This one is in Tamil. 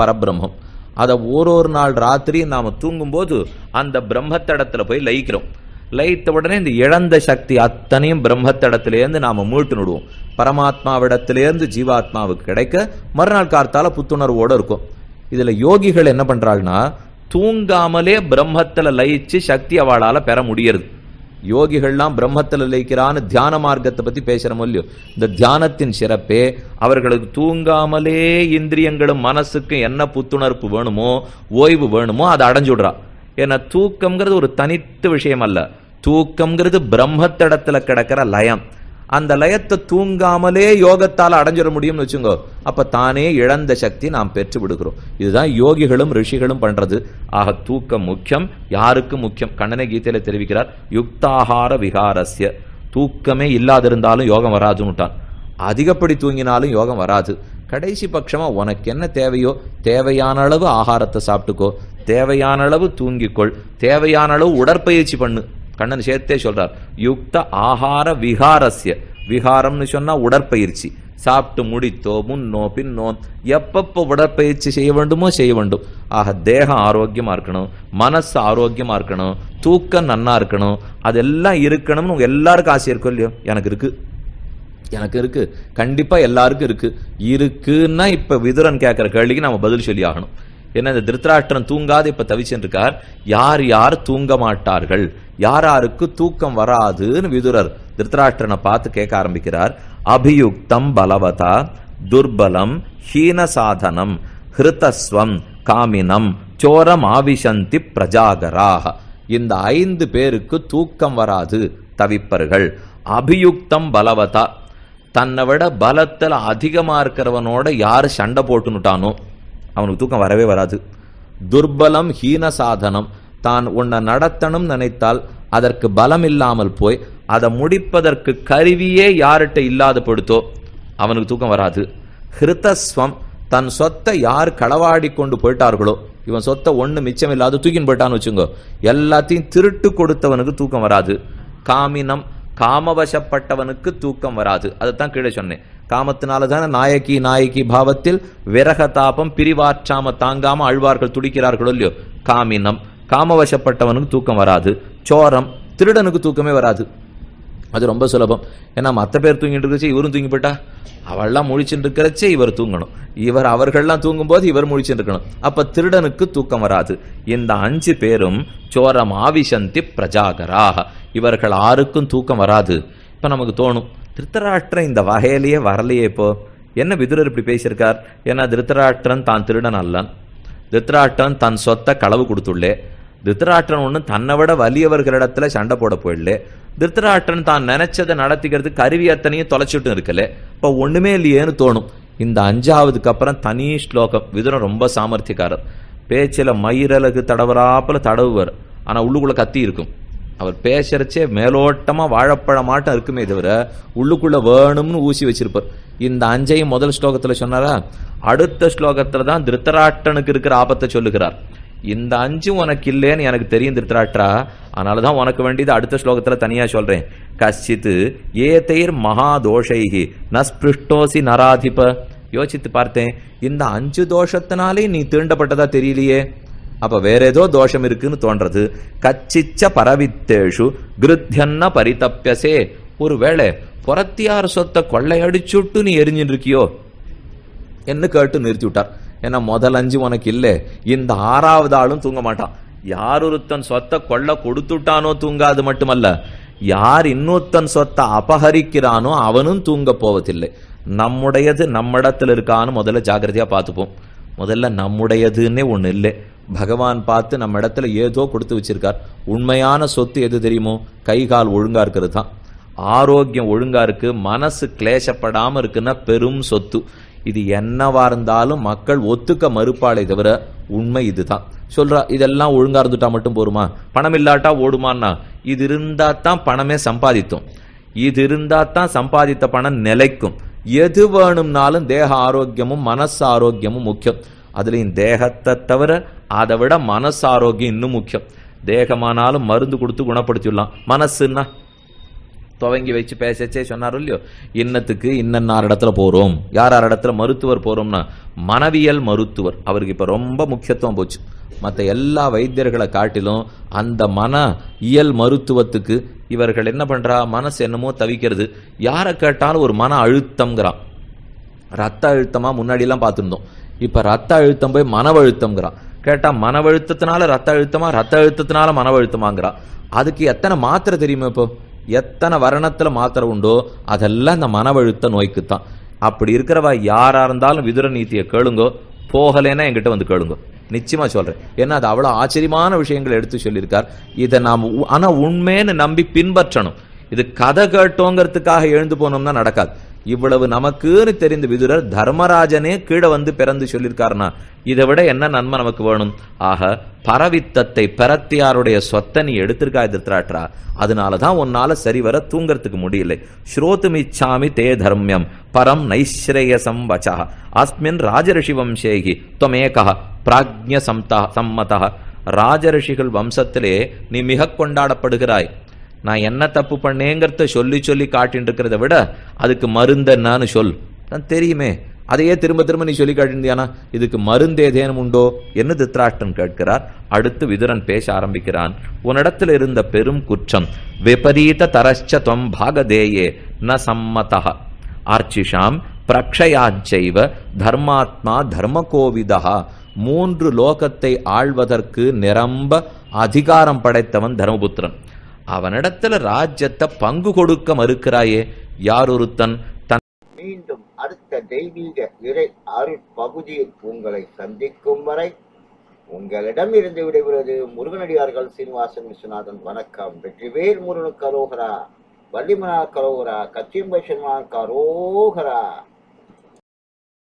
பரபிரம்மம். அதை ஒரு ஒரு நாள் ராத்திரி நாம தூங்கும்போது அந்த பிரம்மத்தடத்துல போய் லயிக்கிறோம். லயித்த உடனே இந்த இழந்த சக்தி அத்தனையும் பிரம்மத்தடத்திலேருந்து நாம மீட்டு நடுவோம். பரமாத்மாவிடத்திலேருந்து ஜீவாத்மாவுக்கு கிடைக்க மறுநாள் கார்த்தால புத்துணர்வோட இருக்கும். இதுல யோகிகள் என்ன பண்ணுறாங்கன்னா தூங்காமலே பிரம்மத்துல லயிச்சு சக்தி அவளால பெற முடியறது. யோகிகள்லாம் பிரம்மத்தில் லயிக்கிறான்னு தியான மார்க்கத்தை பற்றி பேசுகிறோம் இல்லையோ இந்த தியானத்தின் சிறப்பே அவர்களுக்கு தூங்காமலே இந்திரியங்களும் மனசுக்கும் என்ன புத்துணர்வு வேணுமோ ஓய்வு வேணுமோ அதை அடைஞ்சுடுறா ஏன்னா தூக்கம்ங்கிறது ஒரு தனித்து விஷயம் அல்ல. தூக்கம்ங்கிறது பிரம்மத்திடத்தில் கிடக்கிற லயம். அந்த லயத்தை தூங்காமலே யோகத்தால் அடைஞ்சிட முடியும்னு வச்சுங்கோ. அப்ப தானே இழந்த சக்தி நாம் பெற்று விடுகிறோம். இதுதான் யோகிகளும் ரிஷிகளும் பண்றது. ஆக தூக்கம் முக்கியம். யாருக்கு முக்கியம்? கண்ணனை கீதையில தெரிவிக்கிறார் யுக்தாகார விகாரஸ்ய. தூக்கமே இல்லாதிருந்தாலும் யோகம் வராதுன்னுட்டான் அதிகப்படி தூங்கினாலும் யோகம் வராது. கடைசி பட்சமா உனக்கு என்ன தேவையோ தேவையான அளவு ஆகாரத்தை சாப்பிட்டுக்கோ. தேவையான அளவு தூங்கிக்கொள். தேவையான அளவு உடற்பயிற்சி பண்ணு. கண்ணன் சேர்த்தே சொல்றார் யுக்த ஆகார விகாரஸ்ய. விகாரம்னு சொன்னா உடற்பயிற்சி. சாப்பிட்டு முடித்தோ முன்னோ பின்னோ எப்பப்போ உடற்பயிற்சி செய்ய வேண்டுமோ செய்ய வேண்டும். ஆக தேகம் ஆரோக்கியமாக இருக்கணும் மனசு ஆரோக்கியமாக இருக்கணும் தூக்கம் நன்னா இருக்கணும் அதெல்லாம் இருக்கணும்னு உங்க எல்லாருக்கும் ஆசை இருக்கும் இல்லையோ? எனக்கு இருக்கு. எனக்கு இருக்கு. கண்டிப்பாக எல்லாருக்கும் இருக்கு. இருக்குன்னா இப்போ விதுரன் கேட்குற கேள்விக்கு நம்ம பதில் சொல்லி ஆகணும். ஏன்னா இந்த திருத்தராஷ்டிரன் தூங்காது இப்ப தவிச்சுட்டு யார் யார் தூங்க மாட்டார்கள்? யார் யாருக்கு தூக்கம் வராதுன்னு விதுரர் திருத்தராஷ்டிரனை பார்த்து கேட்க ஆரம்பிக்கிறார். அபியுக்தம் பலவதா துர்பலம் ஹீன சாதனம் ஹிருதஸ்வம் காமினம் சோரம் ஆவிசந்தி பிரஜாகராக. இந்த ஐந்து பேருக்கு தூக்கம் வராது தவிப்பர்கள். அபியுக்தம் பலவதா தன்னை விட பலத்தில் அதிகமாக இருக்கிறவனோட யார் சண்டை போட்டுனுட்டானோ அவனுக்கு தூக்கம் வரவே வராது. துர்பலம் ஹீன சாதனம். தான் உன்னை நடத்தணும் நினைத்தால் அதற்கு பலம் இல்லாமல் போய் அதை முடிப்பதற்கு கருவியே யார்கிட்ட இல்லாத படுத்தோ அவனுக்கு தூக்கம் வராது. ஹிருதஸ்வம் தன் சொத்தை யார் களவாடி கொண்டு போயிட்டார்களோ இவன் சொத்தை ஒன்று மிச்சம் இல்லாத தூக்கின்னு போயிட்டான்னு வச்சுங்கோ எல்லாத்தையும் திருட்டு கொடுத்தவனுக்கு தூக்கம் வராது. காமினம் காமவசப்பட்டவனுக்கு தூக்கம் வராது. அதைத்தான் கீழே சொன்னேன். காமத்தினால தானே நாயகி நாயகி பாவத்தில் விரக தாபம் பிரிவாற்றாம தாங்காம அழ்வார்கள் துடிக்கிறார்களோ இல்லையோ? காமினம். காமவசப்பட்டவனுக்கு தூக்கம் வராது. சோரம் திருடனுக்கு தூக்கமே வராது. அது ரொம்ப சுலபம். ஏன்னா மற்ற பேர் தூங்கிட்டு இருக்கச்சு இவரும் தூங்கி போயிட்டா? அவள்லாம் முழிச்சுட்டு இருக்கிறச்சே இவர் தூங்கணும். இவர் அவர்கள்லாம் தூங்கும்போது இவர் முழிச்சுட்டு இருக்கணும். அப்ப திருடனுக்கு தூக்கம் வராது. இந்த அஞ்சு பேரும் சோரம் ஆவிசந்தி பிரஜாகராக. இவர்கள் ஆருக்கும் தூக்கம் வராது. இப்ப நமக்கு தோணும் திருத்தராஷ்டிரன் இந்த வகையிலேயே வரலையே இப்போ. என்ன விதுரர் இப்படி பேசியிருக்கார்? ஏன்னா திருத்தராஷ்டிரன் தான் திருடன் அல்லன் திருத்தராஷ்டிரன் தன் சொத்தை களவு கொடுத்துள்ளே. திருத்தராஷ்டிரன் ஒன்று தன்னை விட வலியவர்களிடத்துல சண்டை போட போயிடலே திருத்தராஷ்டிரன் தான் நினைச்சதை நடத்திக்கிறது கருவி அத்தனையும் தொலைச்சிட்டு இருக்கல. இப்போ ஒண்ணுமே இல்லையேன்னு தோணும். இந்த அஞ்சாவதுக்கு அப்புறம் தனி ஸ்லோகம். விதுரன் ரொம்ப சாமர்த்தியக்காரர். பேச்சில் மயிரலகு தடவராப்பில் தடவுவார். ஆனால் உள்ளுக்குள்ள கத்தி இருக்கும். அவர் பேசுறச்சே மேலோட்டமா வாழைப்பழமாட்டம் இருக்குமே தவிர உள்ளுக்குள்ள வேணும்னு ஊசி வச்சிருப்பார். இந்த அஞ்சையும் முதல் ஸ்லோகத்துல சொன்னாரா? அடுத்த ஸ்லோகத்துல தான் திருத்தராட்டனுக்கு இருக்கிற ஆபத்தை சொல்லுகிறார். இந்த அஞ்சும் உனக்கு இல்லைன்னு எனக்கு தெரியும் திருத்தராட்டா அதனாலதான் உனக்கு வேண்டியது அடுத்த ஸ்லோகத்துல தனியா சொல்றேன். கஷ்டித்து ஏதைர் மகாதோஷைகி நஸ்பிருஷ்டோசி நராதிப. யோசித்து பார்த்தேன் இந்த அஞ்சு தோஷத்தினாலே நீ தீண்டப்பட்டதா தெரியலையே. அப்ப வேற ஏதோ தோஷம் இருக்குன்னு தோன்றது. கச்சிச்ச பரவித்தேஷு கிருத்தியன்ன பரிதப்பியசே ஒருவேளை புறத்தியார் சொத்தை கொள்ளையடிச்சுட்டு நீ எரிஞ்சுட்டு இருக்கியோ என்ன கேட்டு நிறுத்தி விட்டார் ஏன்னா முதல் அஞ்சு உனக்கு இல்லை. இந்த ஆறாவது ஆளும் தூங்க மாட்டான் யார் ஒருத்தன் சொத்தை கொள்ள கொடுத்துட்டானோ தூங்காது மட்டுமல்ல யார் இன்னொருத்தன் சொத்தை அபகரிக்கிறானோ அவனும் தூங்க போவதில்லை. நம்முடையது நம்மிடத்தில் இருக்கான்னு முதல்ல ஜாக்கிரதையா பார்த்துப்போம். முதல்ல நம்முடையதுன்னே ஒன்று இல்லை. பகவான் பார்த்து நம்ம இடத்துல ஏதோ கொடுத்து வச்சிருக்கார். உண்மையான சொத்து எது தெரியுமோ? கை கால் ஒழுங்கா இருக்கிறது தான். ஆரோக்கியம் ஒழுங்கா இருக்கு மனசு கிளேசப்படாம இருக்குன்னா பெரும் சொத்து. இது என்னவா இருந்தாலும் மக்கள் ஒத்துக்க மறுப்பாளே தவிர உண்மை இதுதான். சொல்றா இதெல்லாம் ஒழுங்கா இருந்துட்டா மட்டும் போருமா? பணம் இல்லாட்டா ஓடுமான்னா? இது இருந்தா தான் பணமே சம்பாதித்தோம். இது இருந்தா தான் சம்பாதித்த பணம் நிலைக்கும். எது வேணும்னாலும் தேக ஆரோக்கியமும் மனசு ஆரோக்கியமும் முக்கியம். அதுலேயும் தேகத்தை தவிர அதை விட மனசு ஆரோக்கியம் இன்னும் முக்கியம். தேகமானாலும் மருந்து கொடுத்து குணப்படுத்திடலாம். மனசுன்னா துவங்கி வச்சு பேசச்சே சொன்னாரோ இல்லையோ? இன்னத்துக்கு இன்னன்னார் இடத்துல போகிறோம் யார் யார் இடத்துல மருத்துவர் போகிறோம்னா மனவியல் மருத்துவர். அவருக்கு இப்போ ரொம்ப முக்கியத்துவம் போச்சு. மற்ற எல்லா வைத்தியர்களை காட்டிலும் அந்த மன இயல் மருத்துவத்துக்கு இவர்கள் என்ன பண்ணுறா மனசு என்னமோ தவிக்கிறது. யாரை கேட்டாலும் ஒரு மன அழுத்தம்ங்கிறான். ரத்த அழுத்தமா முன்னாடி எல்லாம் பார்த்துருந்தோம். இப்ப ரத்த அழுத்தம் போய் மனவழுத்தம்ங்கிறான் கேட்டா மனவழுத்தத்தினால ரத்த அழுத்தமா ரத்த அழுத்தத்தினால மனவழுத்தமாங்கிறான் அதுக்கு எத்தனை மாத்திரை தெரியுமா இப்போ? எத்தனை வரணத்துல மாத்திரை உண்டோ? அதெல்லாம் இந்த மனவழுத்த நோய்க்குத்தான். அப்படி இருக்கிறவ யாரா இருந்தாலும் விதுர நீத்தியை கேளுங்கோ. போகலைன்னா என்கிட்ட வந்து கேளுங்க. நிச்சயமா சொல்றேன். ஏன்னா அது அவ்வளவு ஆச்சரியமான விஷயங்களை எடுத்து சொல்லியிருக்கார். இதை நாம் உ- ஆனா உண்மைன்னு நம்பி பின்பற்றணும். இது கதை கேட்டோங்கிறதுக்காக எழுந்து போனோம்னா நடக்காது. இவ்வளவு நமக்குன்னு தெரிந்த விதுரர் தர்மராஜனே கீழே வந்து பிறந்து சொல்லியிருக்காருனா இதை விட என்ன நன்மை நமக்கு வேணும்? ஆக பரவித்தத்தை பெறத்தியாருடைய சொத்தை நீ எடுத்திருக்கா அதனால அதனாலதான் உன்னால சரிவர தூங்கறதுக்கு முடியல. ஸ்ரோத்துமிச்சாமி தே தர்மியம் பரம் நைஸ்ரேயசம் வச்சா. அஸ்மின் ராஜரிஷி வம்சேகி துவமேகா பிராஜ்ய சம்தா சம்மதா. ராஜரிஷிகள் வம்சத்திலே நீ மிக கொண்டாடப்படுகிறாய். நான் என்ன தப்பு பண்ணேங்கிறத சொல்லி சொல்லி காட்டின்னு இருக்கிறத விட அதுக்கு மருந்தென்னான்னு சொல். நான் தெரியுமே. அதையே திரும்ப திரும்ப நீ சொல்லி காட்டியிருந்தியானா? இதுக்கு மருந்து ஏதேனும் உண்டோ? என்று தித்ராஷ்டன் கேட்கிறார். அடுத்து விதுரன் பேச ஆரம்பிக்கிறான். உன்னிடத்தில் இருந்த பெரும் குற்றம். விபரீத தரச்ச துவம் பாகதேயே ந சம்மதா ஆர்ச்சிஷாம் பிரக்ஷயாச்சைவ தர்மாத்மா தர்மகோவிதா மூன்று லோகத்தை ஆள்வதற்கு நிரம்ப அதிகாரம் படைத்தவன் தர்மபுத்திரன். அவனிடத்துல ராஜ்யத்தை பங்கு கொடுக்க மறுக்கிறாயே யாரொருத்தன் தன் மீண்டும் அடுத்த தெய்வீக இறை அருட்பகுதியில் உங்களை சந்திக்கும் வரை உங்களிடம் இருந்து விடைபெறுவது முருகனடியார்கள் சீனிவாசன் விஸ்வநாதன். வணக்கம். வெற்றிவேல் முருகனுக்கு அரோகரா வள்ளிமனா கரோகரா கச்சியம்பை கரோகரா.